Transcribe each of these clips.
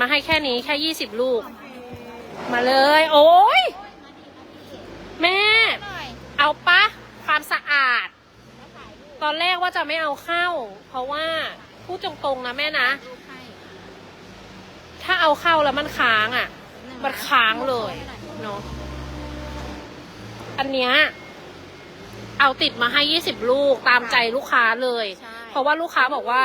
มาให้แค่นี้แค่ยี่สิบลูก มาเลย โอ้ยแม่ เอาปะความสะอาด ตอนแรกว่าจะไม่เอาเข้า เพราะว่าพูดตรงๆนะแม่นะ ถ้าเอาเข้าแล้วมันค้างอะ มันค้างเลยเนาะอันเนี้ยเอาติดมาให้ยี่สิบลูกตามใจลูกค้าเลยใช่เพราะว่าลูกค้าบอกว่า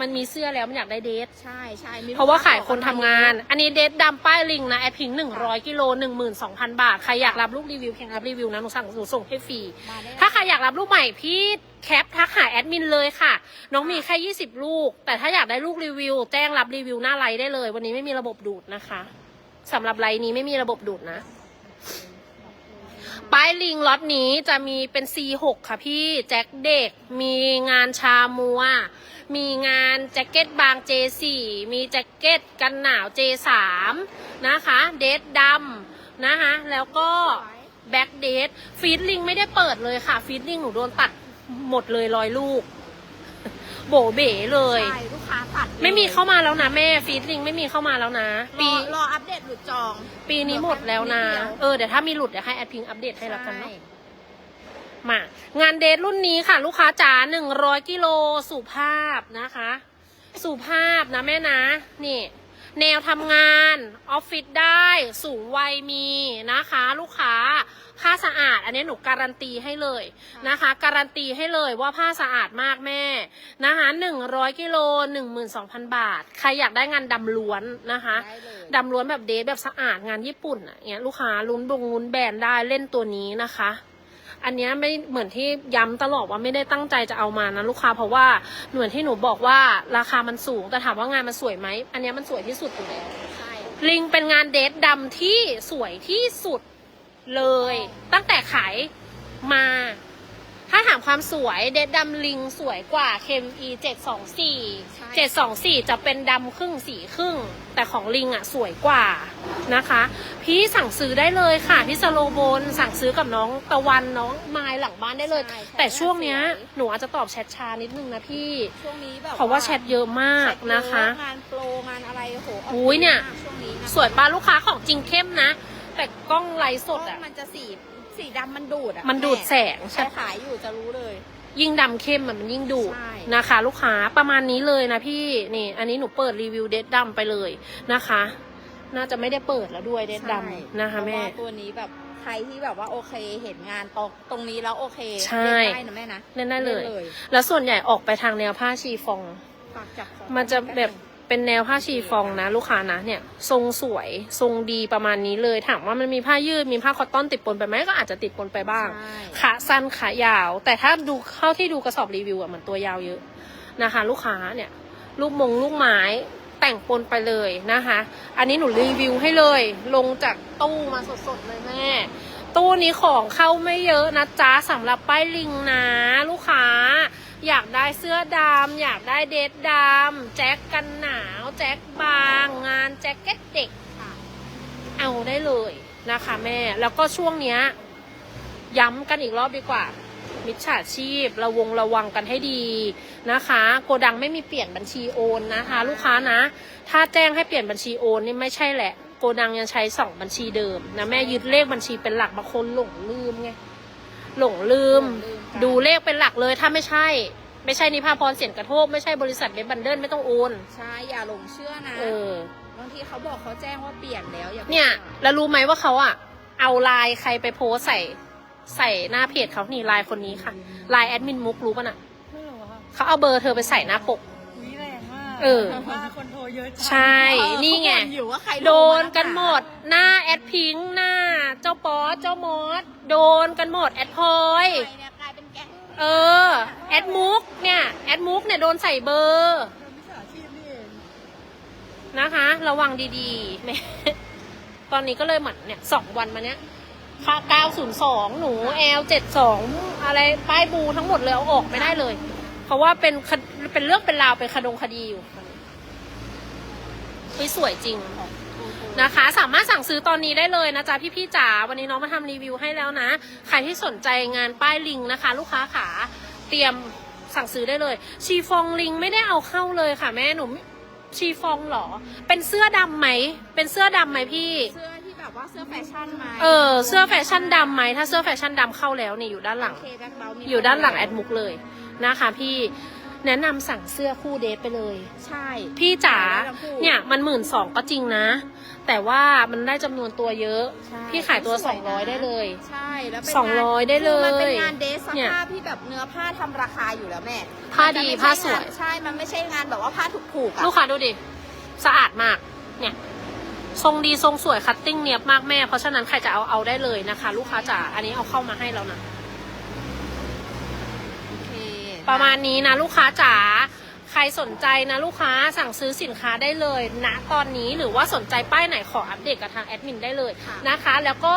มันมีเสื้อแล้วมันอยากได้เดท ใช่ใช่มีเพราะว่าขายคนทำงาน อันนี้เดทดำป้ายลิงนะแอดพิงหนึ่งร้อยกิโลหนึ่งหมื่นสองพันบาท ใครอยากรับลูกรีวิวเพียงรับรีวิวนะหนูสั่งหนูส่งให้ฟรี มาได้ถ้าใครอยากรับลูกใหม่พี่แคปทักหาแอดมินเลยค่ะ น้องมีแค่ยี่สิบลูก แต่ถ้าอยากได้ลูกรีวิว แจ้งรับรีวิวหน้าไลน์ได้เลย วันนี้ไม่มีระบบดูดนะคะสำหรับไลน์นี้ไม่มีระบบดูดนะป้ายลิงล็อตนี้จะมีเป็น C6 ค่ะพี่แจ็คเด็กมีงานชามัว มีงานแจ็คเก็ตบาง J4 มีแจ็คเก็ตกันหนาว J3 นะคะ เดทดำนะคะ แล้วก็แบ็กเดทฟีดลิงไม่ได้เปิดเลยค่ะฟีดลิงหนูโดนตัดหมดเลยร้อยลูก โบเบ๋เลย ใช่ลูกค้าตัดไม่มีเข้ามาแล้วนะแม่ฟีดลิงไม่มีเข้ามาแล้วนะปีปีรออัปเดตหรือจอง ปีนี้หมดแล้วนะนิดเดียวเออเดี๋ยวถ้ามีหลุดเดี๋ยวให้แอดพิงอัปเดตให้แล้วกันเนาะ มางานเดทรุ่นนี้ค่ะ ลูกค้าจ๋าหนึ่งร้อยกิโลสุภาพนะคะ สุภาพนะแม่นะ นี่ แนวทำงานออฟฟิศได้สูงวัยมีนะคะ ลูกค้าผ้าสะอาด อันนี้หนูการันตีให้เลยนะคะ การันตีให้เลยว่าผ้าสะอาดมากแม่นะคะหนึ่งร้อยกิโลหนึ่งหมื่นสองพันบาท ใครอยากได้งานดำล้วนนะคะได้เลย ดำล้วนแบบเดทแบบสะอาดงานญี่ปุ่นอะเนี้ยลูกค้าลุ้นบงลุ้นแบรนด์ได้เล่นตัวนี้นะคะ อันเนี้ยไม่เหมือนที่ย้ำตลอดว่าไม่ได้ตั้งใจจะเอามานะลูกค้าเพราะว่าเหมือนที่หนูบอกว่าราคามันสูงแต่ถามว่างานมันสวยไหมอันเนี้ยมันสวยที่สุดอยู่แล้วใช่ลิงเป็นงานเดทดำที่สวยที่สุดเลย ตั้งแต่ขายมา ถ้าถามความสวยเดทดำลิงสวยกว่า KME 724 724 จะเป็นดำครึ่งสีครึ่ง แต่ของลิงอะสวยกว่านะคะ พี่สั่งซื้อได้เลยค่ะพี่สโลโบนสั่งซื้อกับน้องตะวันน้องไมายหลังบ้านได้เลย ใช่ใช่แต่ช่วงเนี้ยสวยหนูอาจจะตอบแชทช้านิดนึงนะพี่ ช่วงนี้แบบเพราะว่าแชทเยอะมากนะคะงานโปรงานอะไรโอ้โหกอุ้ยเนี่ย มากช่วงนี้นะสวยปลาลูกค้าของจริงเข้มนะ แต่กล้องไลฟ์สดเพอะราะมันจะสี สีดำมันดูดอะมันดูดแสงใช่ใช่ขายอยู่จะรู้เลย ยิ่งดำเข้มอะมันยิ่งดูดใช่ นะคะ ลูกค้าประมาณนี้เลยนะพี่นี่ อันนี้หนูเปิดรีวิวเดดดำไปเลยนะคะ น่าจะไม่ได้เปิดแล้วด้วยเดดดำนะคะแม่ เพราว่าตัวนี้แบบใครที่แบบว่าโอเคเห็นงานตรงตรงนี้แล้วโอเคใช่ เล่นได้นะแม่นะเล่นได้เลยนแล้วส่วนใหญ่ออกไปทางแนวผ้าชีฟอง ฝากจับของมันจะแบบ เป็นแนวผ้าชีฟองนะลูกค้านะเนี่ยทรงสวยทรงดีประมาณนี้เลยถามว่ามันมีผ้ายืดมีผ้าคอตตอนติดปนไปไหมก็อาจจะติดปนไปบ้างใช่ขาสั้นขายาว แต่ถ้าดูเข้าที่ดูกระสอบรีวิวอะมันตัวยาวเยอะนะคะลูกค้าเนี่ยลูกมงลูกไม้แต่งปนไปเลยนะคะ อันนี้หนูรีวิวให้เลย ลงจากตู้มาสดๆเลยแม่ ตู้นี้ของเข้าไม่เยอะนะจ๊ะสำหรับป้ายลิงนะ ลูกค้า อยากได้เสื้อดำอยากได้เดทดำแจ็คกันหนาว แจ็คบาง งานแจ็คเก็ตเด็กเอาได้เลยนะคะแม่ แล้วก็ช่วงเนี้ย ย้ำกันอีกรอบดีกว่า มิจฉาชีพ ระวงระวังกันให้ดีนะคะ โกดังไม่มีเปลี่ยนบัญชีโอนนะคะ ลูกค้านะ ถ้าแจ้งให้เปลี่ยนบัญชีโอนนี่ไม่ใช่แหละ โกดังยังใช้สองบัญชีเดิมนะแม่ยึดเลขบัญชีเป็นหลักบางคนหลงลืมไงหลงลืมลลม ดูเลขเป็นหลักเลยถ้าไม่ใช่ ไม่ใช่นิพาพรเสียนกระโทกไม่ใช่บริษัทเบบันเดิลไม่ต้องโอนใช่อย่าหลงเชื่อนะเออบางทีเขาบอกเขาแจ้งว่าเปลี่ยนแล้วอย่าไปเนี่ยชื่อแล้วรู้ไหมว่าเขาอะเอาไลน์ใครไปโพสต์ใส่ใส่หน้าเพจเขานี่ไลน์คนนี้ค่ะไลน์แอดมินมุกรู้ป่ะน่ะไม่รู้ค่ะเขาเอาเบอร์เธอไปใส่หน้าปกวิแรงมากเออว่าคนโทรเยอะจังใช่เออนี่ไงเขาบ่อยู่ว่าใครโดนลงมากันหมด หน้าแอดพิงค์หน้า เจ้าป๊อสเจ้ามอสโดนกันหมดแอดพลอยใคร เออ แอดมุกเนี่ย แอดมุกเนี่ยโดนใส่เบอร์นมิจฉาชีพนี่เองนะคะ ระวังดีๆแม่ตอนนี้ก็เลยเหมือนเนี่ยสองวันมาเนี้ยค่า902 หนู L72 อะไร ป้ายบูทั้งหมดเลย เอาออกไม่ได้เลย เพราะว่าเป็นคดเป็นเรื่องเป็นราวเป็นคดงคดีอยู่เฮ้ยสวยจริง นะคะ สามารถสั่งซื้อตอนนี้ได้เลยนะจ๊ะพี่ๆจ๋าวันนี้น้องมาทำรีวิวให้แล้วนะใครที่สนใจงานป้ายลิงนะคะ ลูกค้าขาเตรียมสั่งซื้อได้เลย ชีฟองลิงไม่ได้เอาเข้าเลยค่ะ แม่หนูชีฟองเหรอ เป็นเสื้อดำไหม เป็นเสื้อดำไหมพี่ เสื้อที่แบบว่าเสื้อแฟชั่นไหมเออ เสื้อแฟชั่นดำไหม ถ้าเสื้อแฟชั่นดำเข้าแล้วนี่อยู่ด้านหลังโอเคแบ็คเบลมีอยู่ด้านหลังแอดมุกเลยนะคะพี่ แนะนำสั่งเสื้อคู่เดทไปเลย ใช่ พี่จ๋าได้ทั้งคู่ เนี่ยมันหมื่นสองก็จริงนะ แต่ว่ามันได้จำนวนตัวเยอะ ใช่พี่ขายตัวสสวอยงร้อยนะได้เลย ใช่แล้วเป็นสองร้อยได้เลยคือมันเป็นงานเดทสเนี่ยภาพที่แบบเนื้อผ้าทำราคาอยู่แล้วแม่ผ้าดีมันจะไม่ผ้าใช่สวย งนใช่ มันไม่ใช่งานแบบว่าผ้าถูกๆอะลูกค้าดูดิ สะอาดมาก เนี่ย ทรงดีทรงสวยคัตติ้งเนียบมากแม่ เพราะฉะนั้นใครจะเอาเอาได้เลยนะคะ ลูกค้าจ๋า อันนี้เอาเข้ามาให้แล้วนะโอเค ประมาณนี้นะลูกค้าจ๋าใครสนใจนะลูกค้าสั่งซื้อสินค้าได้เลยณตอนนี้หรือว่าสนใจป้ายไหนขออัปเดตกับทางแอดมินได้เลยนะคะ แล้วก็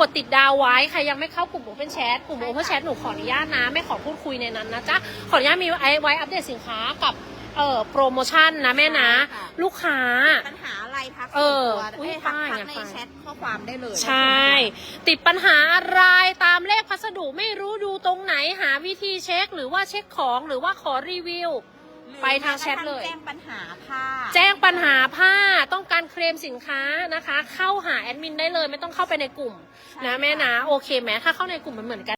กดติดดาวไว้ใครยังไม่เข้ากลุ่ม Open Chat กลุ่ม Open Chat หนูขออนุญาตนะ ไม่ขอพูดคุยในนั้นนะจ๊ะขออนุญาตมีไว้ไว้อัปเดตสินค้ากับเอ่อโปรโมชั่นนะแม่นะ ลูกค้าปัญหาอะไร ทักเออส่วนตัวอุ๊ยเอ้ยทักป้ายทักไงในป้าย แชทข้อความได้เลยใช่ ติดปัญหาอะไรตามเลขพัสดุไม่รู้ดูตรงไหนหาวิธีเช็ค หรือว่าเช็คของหรือว่าขอรีวิว หรือไปทางแชทเลย แจ้งปัญหาผ้าแจ้งปัญหาผ้าต้องการเคลมสินค้านะคะ เข้าหาแอดมินได้เลยไม่ต้องเข้าไปในกลุ่ม นะแม่นะโอเคไหมถ้าเข้าในกลุ่มมันเหมือนกัน